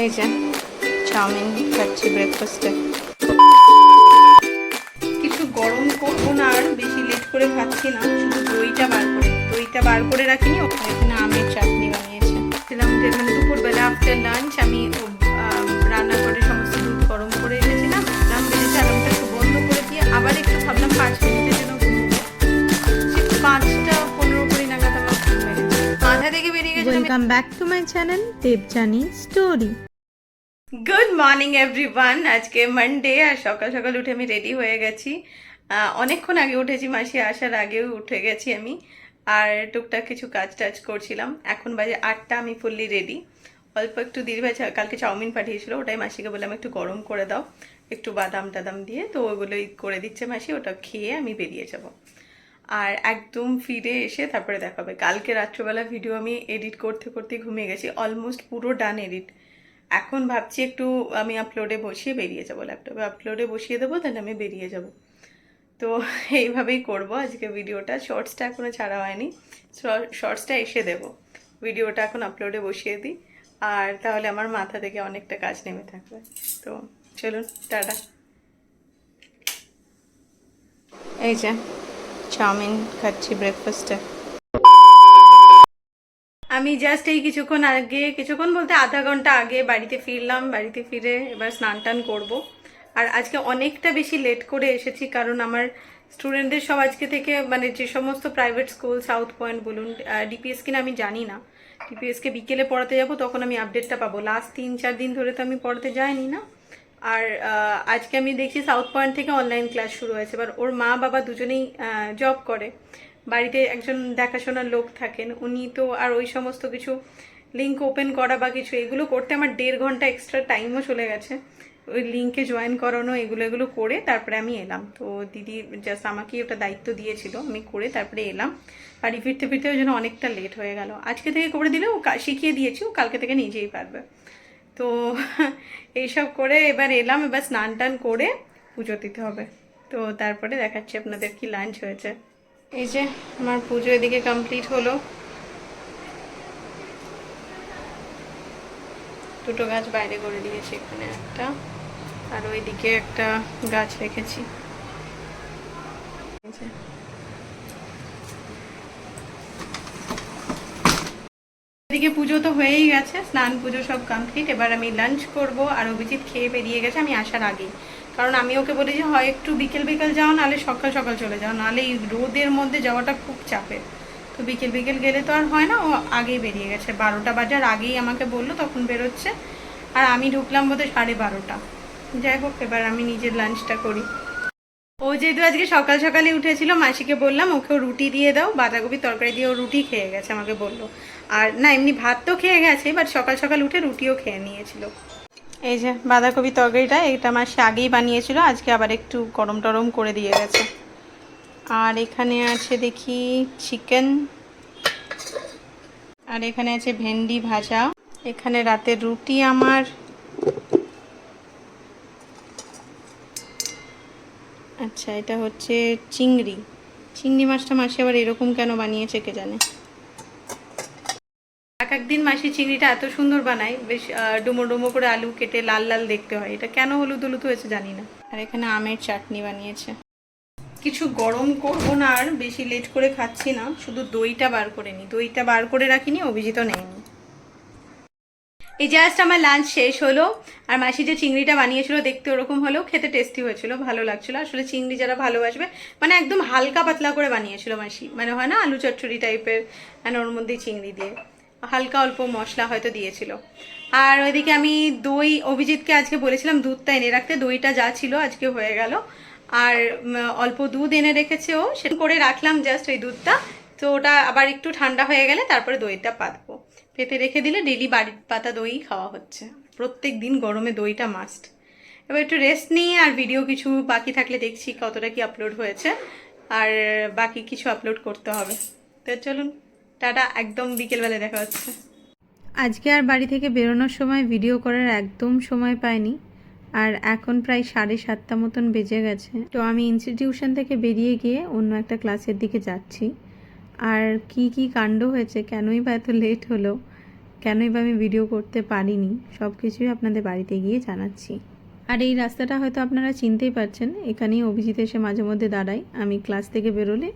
এই যে চাউমিন খাচ্ছি ব্রেকফাস্টে কিছু গরম করব না আর বেশি লেট করে খাচ্ছি না শুধু দইটা বার করে দইটা বার করে রাখিনি ওখানে এখানে আমের চাটনি বানিয়েছে। ছিলাম যে মানে দুপুরবেলা আফটার লাঞ্চ আমি রান্না করে সমস্ত দুধ গরম করে রেখেছিলাম ভাবলাম বেড়েছে আলামটা একটু বন্ধ করে দিয়ে আবার একটু ভাবলাম পাঁচ মিনিটের জন্য ঘুমবো পাঁচটা পনেরো কুড়ি নাগাদ আমার ঘুম পেরেছে মাথা থেকে বেরিয়ে গেছে welcome back to my channel Debjani story good morning everyone আজকে মানডে আর সকাল সকাল উঠে আমি রেডি হয়ে গেছি। অনেকক্ষণ আগে উঠেছি মাসি, আসার আগেও উঠে গেছি আমি। আর টুকটাক কিছু কাজ টাজ করছিলাম। এখন বাজে আটটা, আমি ফুললি রেডি অল্প একটু ভাই কালকে চাউমিন পাঠিয়েছিল, ওটাই মাসিকে বললাম একটু গরম করে দাও। একটু বাদাম টাদাম দিয়ে, তো ওগুলোই করে দিচ্ছে মাসি, ওটা খেয়ে আমি বেরিয়ে যাব। আর একদম ফিরে এসে তারপরে দেখাবে। কালকে রাত্রবেলা ভিডিও আমি এডিট করতে করতে ঘুমিয়ে গেছি অলমোস্ট পুরো ডান এডিট এখন ভাবছি একটু আমি আপলোডে বসিয়ে বেরিয়ে যাব ল্যাপটপে আপলোডে বসিয়ে দেবো দেন আমি বেরিয়ে যাব। তো এইভাবেই করব। আজকে ভিডিওটা শর্টসটা এখনও ছাড়া হয়নি। শর্টসটা এসে দেবো। ভিডিওটা এখন আপলোডে বসিয়ে দিই। আর তাহলে আমার মাথা থেকে অনেকটা কাজ নেমে থাকবে। তো চলুন, টাটা। এই যে, চাউমিন খাচ্ছি ব্রেকফাস্টে আমি জাস্ট এই কিছুক্ষণ আগে, কিছুক্ষণ বলতে আধা ঘণ্টা আগে বাড়িতে ফিরলাম, বাড়িতে ফিরে এবার স্নান টান করব। আর আজকে অনেকটা বেশি লেট করে এসেছি কারণ আমার স্টুডেন্টদের সব আজকে থেকে মানে যে সমস্ত প্রাইভেট স্কুল সাউথ পয়েন্ট বলুন ডিপিএস কিনা আমি জানি না। ডিপিএসকে বিকেলে পড়াতে যাব, তখন আমি আপডেটটা পাবো। লাস্ট তিন চার দিন ধরে তো আমি পড়াতে যাইনি না। আর আজকে আমি দেখছি সাউথ পয়েন্ট থেকে অনলাইন ক্লাস শুরু হয়েছে। এবার ওর মা বাবা দুজনেই জব করে। বাড়িতে একজন দেখাশোনার লোক থাকেন, উনি তো আর ওই সমস্ত কিছু লিঙ্ক ওপেন করা বা কিছু, এগুলো করতে আমার দেড় ঘণ্টা এক্সট্রা টাইমও চলে গেছে। ওই লিঙ্কে জয়েন করানো, এগুলো এগুলো করে তারপরে আমি এলাম। তো দিদি জাস্ট আমাকে ওটা দায়িত্ব দিয়েছিল, আমি করে তারপরে এলাম। বাড়ি ফিরতে ফিরতে ওই জন্য অনেকটা লেট হয়ে গেল। আজকে থেকে করে দিলে ও শিখিয়ে দিয়েছি, ও কালকে থেকে নিজেই পারবে। তো এইসব করে এবার এলাম, এবার স্নান টান করে পুজো দিতে হবে। তো তারপরে দেখাচ্ছি আপনাদের কি লাঞ্চ হয়েছে। এই যে আমার পুজো এদিকে কমপ্লিট হলো। দুটো গাছ বাইরে করে দিয়েছি এখানে একটা, আর ওইদিকে একটা গাছ রেখেছি। এদিকে পুজো তো হয়েই গেছে, স্নান পুজো সব কমপ্লিট এবার আমি লাঞ্চ করব, আর অভিজিৎ খেয়ে বেরিয়ে গেছে, আমি আসার আগেই। কারণ আমি ওকে বলি যে, হয়, একটু বিকেল বিকেল যাও, নাহলে সকাল সকাল চলে যাও। নাহলে এই রোদের মধ্যে যাওয়াটা খুব চাপের তো বিকেল বিকেল গেলে তো আর হয় না, ও আগেই বেরিয়ে গেছে। বারোটা বাজার আগেই আমাকে বলল, তখন বেরোচ্ছে। আর আমি ঢুকলাম বোধহয় সাড়ে বারোটা। যাই হোক, এবার আমি নিজের লাঞ্চটা করি। ও যেহেতু আজকে সকাল সকালে উঠেছিল, মাসিকে বললাম ওকেও রুটি দিয়ে দাও, বাঁধাকপি তরকারি দিয়ে ও রুটি খেয়ে গেছে, আমাকে বলল। আর না, এমনি ভাত তো খেয়ে গেছে, বাট সকাল সকাল উঠে রুটিও খেয়ে নিয়েছিল। এই যে বাঁধাকপি তরকারিটা, এটা মাসি আগেই বানিয়েছিল, আজকে আবার একটু গরম টরম করে দিয়ে গেছে। আর এখানে আছে দেখি চিকেন, আর এখানে আছে ভেন্ডি ভাজা, এখানে রাতের রুটি আমার। আচ্ছা এটা হচ্ছে চিংড়ি। চিংড়ি মাছটা মাসে আবার এরকম কেন বানিয়েছে কে জানে? এক একদিন মাসি চিংড়িটা এত সুন্দর বানায়, বেশ ডুমো ডুমো করে আলু কেটে লাল লাল দেখতে হয়। এটা কেন হলুদ হলুদ হয়েছে জানি না। আর এখানে আমের চাটনি বানিয়েছে। কিছু গরম করব না আর, বেশি লেট করে খাচ্ছি না, শুধু দইটা বার করে নি দইটা বার করে রাখিনি, অভিজিৎ নেয়নি। এই জাস্ট আমার লাঞ্চ শেষ হলো, আর মাসি যে চিংড়িটা বানিয়েছিল দেখতে ওরকম হলেও খেতে টেস্টি হয়েছিল, ভালো লাগছিল। আসলে চিংড়ি যারা ভালোবাসবে মানে একদম হালকা পাতলা করে বানিয়েছিল মাসি। মানে হয় না, আলু চচ্চড়ি টাইপের মানে ওর মধ্যেই চিংড়ি দিয়ে। হালকা অল্প মশলা হয়তো দিয়েছিল। আর ওইদিকে আমি দই, অভিজিৎকে আজকে বলেছিলাম দুধটা এনে রাখতে। দইটা যা ছিল আজকে হয়ে গেল। আর অল্প দুধ এনে রেখেছে ও। সেটা করে রাখলাম জাস্ট ওই দুধটা। তো ওটা আবার একটু ঠান্ডা হয়ে গেলে তারপরে দইটা পাতবো। পেতে রেখে দিলে ডেলি বাড়ির পাতা দই খাওয়া হচ্ছে। প্রত্যেক দিন গরমে দইটা মাস্ট এবার একটু রেস্ট নিয়ে আর ভিডিও কিছু বাকি থাকলে দেখছি কতটা কি আপলোড হয়েছে। আর বাকি কিছু আপলোড করতে হবে। তো চলুন। টাটা, একদম বিকেলবেলা দেখা হচ্ছে। আজকে আর বাড়ি থেকে বেরোনোর সময় ভিডিও করার একদম সময় পাইনি। আর এখন প্রায় সাড়ে সাতটা মতন বেজে গেছে। তো আমি ইনস্টিটিউশন থেকে বেরিয়ে গিয়ে অন্য একটা ক্লাসের দিকে যাচ্ছি। আর কি কি কাণ্ড হয়েছে, কেনই বা এত লেট হলো, কেনই বা আমি ভিডিও করতে পারিনি সব কিছুই আপনাদের বাড়িতে গিয়ে জানাচ্ছি। আর এই রাস্তাটা হয়তো আপনারা চিনতেই পারছেন, এখানেই অভিজিৎ এসে মাঝে মধ্যে দাঁড়ায়। আমি ক্লাস থেকে বেরোলে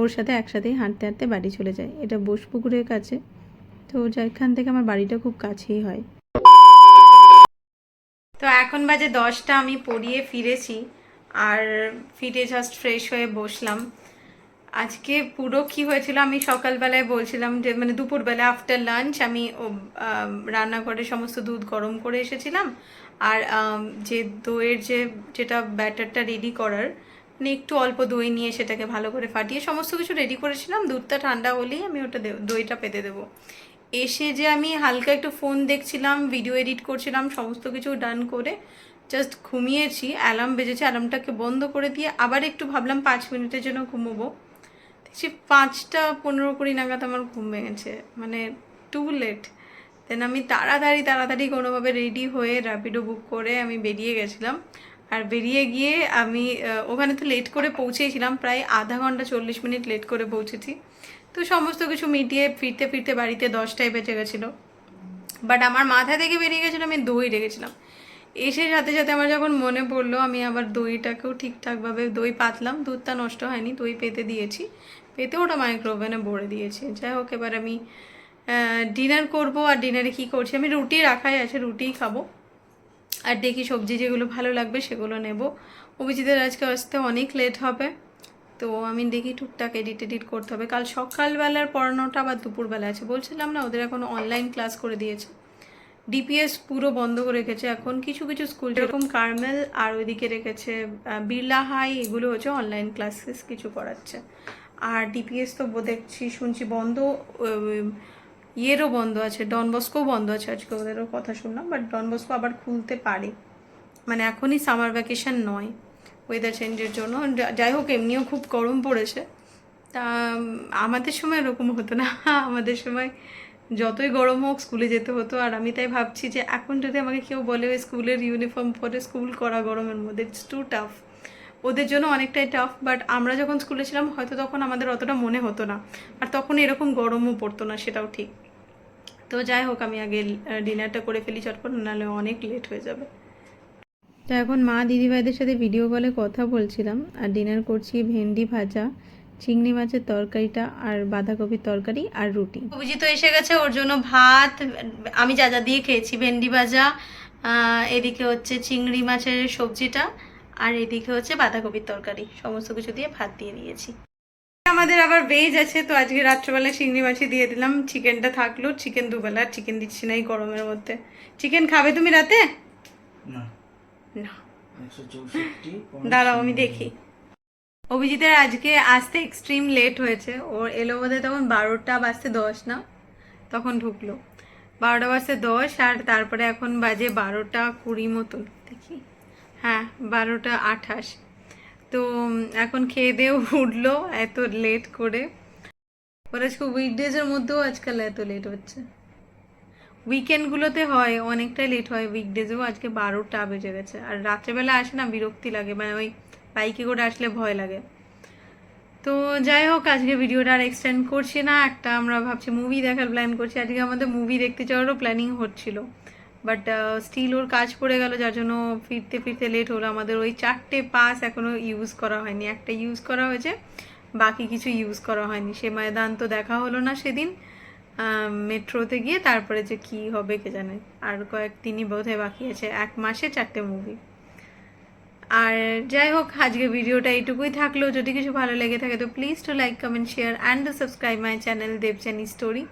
ওর সাথে একসাথেই হাঁটতে হাঁটতে বাড়ি চলে যায়। এটা বোসপুকুরের কাছে। তো যেখান থেকে আমার বাড়িটা খুব কাছেই হয়। তো এখন বাজে দশটা, আমি পড়িয়ে ফিরেছি। আর ফিরে জাস্ট ফ্রেশ হয়ে বসলাম। আজকে পুরো কি হয়েছিল আমি সকালবেলায় বলছিলাম যে মানে দুপুরবেলা আফটার লাঞ্চ আমি রান্নাঘরে সমস্ত দুধ গরম করে এসেছিলাম। আর যে দইয়ের যে, যেটা ব্যাটারটা রেডি করার মানে একটু অল্প দই নিয়ে সেটাকে ভালো করে ফাটিয়ে সমস্ত কিছু রেডি করেছিলাম। দুধটা ঠান্ডা হলেই আমি ওটা দইটা পেতে দেবো। এসে যে আমি হালকা একটু ফোন দেখছিলাম ভিডিও এডিট করছিলাম, সমস্ত কিছু ডান করে জাস্ট ঘুমিয়েছি অ্যালার্ম বেজেছে অ্যালার্মটাকে বন্ধ করে দিয়ে আবার একটু ভাবলাম পাঁচ মিনিটের জন্য ঘুমোবো। দেখছি পাঁচটা পনেরো কুড়ি নাগাদ আমার ঘুম ভেঙেছে মানে টু লেট দেন আমি তাড়াতাড়ি তাড়াতাড়ি কোনোভাবে রেডি হয়ে র্যাপিডো বুক করে আমি বেরিয়ে গেছিলাম। আর বেরিয়ে গিয়ে আমি ওখানে তো লেট করে পৌঁছেছিলাম, প্রায় আধা ঘণ্টা চল্লিশ মিনিট লেট করে পৌঁছেছি। তো সমস্ত কিছু মিটিয়ে ফিরতে ফিরতে বাড়িতে দশটায় বেঁচে গেছিল। বাট আমার মাথা থেকে বেরিয়ে গেছিল, আমি দই রেখেছিলাম। এসে সাথে সাথে আমার যখন মনে পড়ল, আমি আবার দইটাকেও ঠিকঠাকভাবে দই পাতলাম, দুধটা নষ্ট হয়নি, দই পেতে দিয়েছি। পেতে ওটা মাইক্রোওভেনে ভরে দিয়েছি। যাই হোক, এবার আমি ডিনার করব আর ডিনারে কি করছি? আমি রুটি রাখাই আছে, রুটিই খাব। আর দেখি সবজি যেগুলো ভালো লাগবে সেগুলো নেব। অভিজিতের আজকে আসতে অনেক লেট হবে, তো আমি দেখি টুকটাক এডিট এডিট করতে হবে। কাল সকালবেলার পড়ানোটা আবার দুপুরবেলা আছে। বলছিলাম না, ওদের এখন অনলাইন ক্লাস করে দিয়েছে। ডিপিএস পুরো বন্ধ করে রেখেছে। এখন কিছু কিছু স্কুল যেরকম কার্মেল আর ওইদিকে রেখেছে বিড়লা হাই এগুলো হচ্ছে অনলাইন ক্লাসেস কিছু করাচ্ছে আর ডিপিএস তো দেখছি, শুনছি বন্ধ ইয়েরও বন্ধ আছে, ডন বস্কোও বন্ধ আছে, আজকে ওদেরও কথা শুনলাম বাট ডন বস্কো আবার খুলতে পারে। মানে এখনই সামার ভ্যাকেশন নয় ওয়েদার চেঞ্জের জন্য। যাই হোক, এমনিও খুব গরম পড়েছে। তা আমাদের সময় এরকম হতো না। আমাদের সময় যতই গরম হোক, স্কুলে যেতে হতো। আর আমি তাই ভাবছি যে, এখন যদি আমাকে কেউ বলে ওই স্কুলের ইউনিফর্ম পরে স্কুল করা গরমের মধ্যে ইটস টু টাফ ওদের জন্য অনেকটাই টাফ বাট আমরা যখন স্কুলে ছিলাম, হয়তো তখন আমাদের অতটা মনে হতো না। আর তখন এরকম গরমও পড়তো না, সেটাও ঠিক। তো যাই হোক আমি আগে ডিনারটা করে ফেলি চটপট নাহলে অনেক লেট হয়ে যাবে। তো এখন মা দিদিভাইদের সাথে ভিডিও কলে কথা বলছিলাম আর ডিনার করছি ভেন্ডি ভাজা চিংড়ি মাছের তরকারিটা আর বাঁধাকপির তরকারি আর রুটি। অভিজিৎ এসে গেছে ওর জন্য ভাত আমি যা যা দিয়ে খেয়েছি ভেন্ডি ভাজা এদিকে হচ্ছে চিংড়ি মাছের সবজিটা আর এদিকে হচ্ছে বাঁধাকপির তরকারি সমস্ত কিছু দিয়ে ভাত দিয়ে দিয়েছি। আমাদের আবার ভেজ আছে তো আজকে রাত্রেবেলা চিংড়ি মাছই দিয়ে দিলাম। চিকেনটা থাকল চিকেন দুবেলা চিকেন দিচ্ছি না এই গরমের মধ্যে। চিকেন খাবে তুমি রাতে? না। না। দাঁড়াও আমি দেখি। অভিজিতের আজকে আসতে এক্সট্রিম লেট হয়েছে। ওর এলো বোধহয় তখন বারোটা বাজতে দশ না? তখন ঢুকলো। বারোটা বাজতে দশ আর তারপরে এখন বাজে বারোটা কুড়ি মতন। দেখি। হ্যাঁ বারোটা আঠাশ। তো এখন খেয়ে দিয়ে উঠল এত লেট করে। ওর আজকে উইকডেজের মধ্যেও আজকাল এত লেট হচ্ছে। উইকেন্ডগুলোতে হয়, অনেকটাই লেট হয় উইকডেজেও আজকে বারোটা বেজে গেছে। আর রাত্রেবেলা আসে না, বিরক্তি লাগে মানে ওই বাইকে করে আসলে ভয় লাগে। তো যাই হোক, আজকে ভিডিওটা আর এক্সটেন্ড করছি না। একটা আমরা ভাবছি মুভি দেখার প্ল্যান করছি। আজকে আমাদের মুভি দেখতে যাওয়ারও প্ল্যানিং হচ্ছিল। বাট স্টিল ওর কাজ পড়ে গেল, যার জন্য ফিরতে ফিরতে লেট হলো। আমাদের ওই চারটে পাস এখনও ইউজ করা হয়নি। একটা ইউজ করা হয়েছে, বাকি কিছু ইউজ করা হয়নি। সে ময়দান তো দেখা হলো না সেদিন মেট্রোতে গিয়ে, তারপরে যে কি হবে কে জানে। আর কয়েকদিনই বোধহয় বাকি আছে, এক মাসে চারটে মুভি আর যাই হোক আজকে ভিডিওটা এইটুকুই থাকল। যদি কিছু ভালো লেগে থাকে, তো please to like comment share and subscribe my channel Debjani story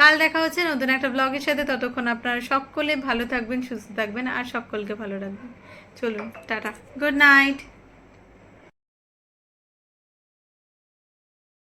কাল দেখা হচ্ছে নতুন একটা ব্লগের সাথে। ততক্ষণ আপনারা সকলে ভালো থাকবেন, সুস্থ থাকবেন আর সকলকে ভালো রাখবেন। চলুন, টাটা। Good night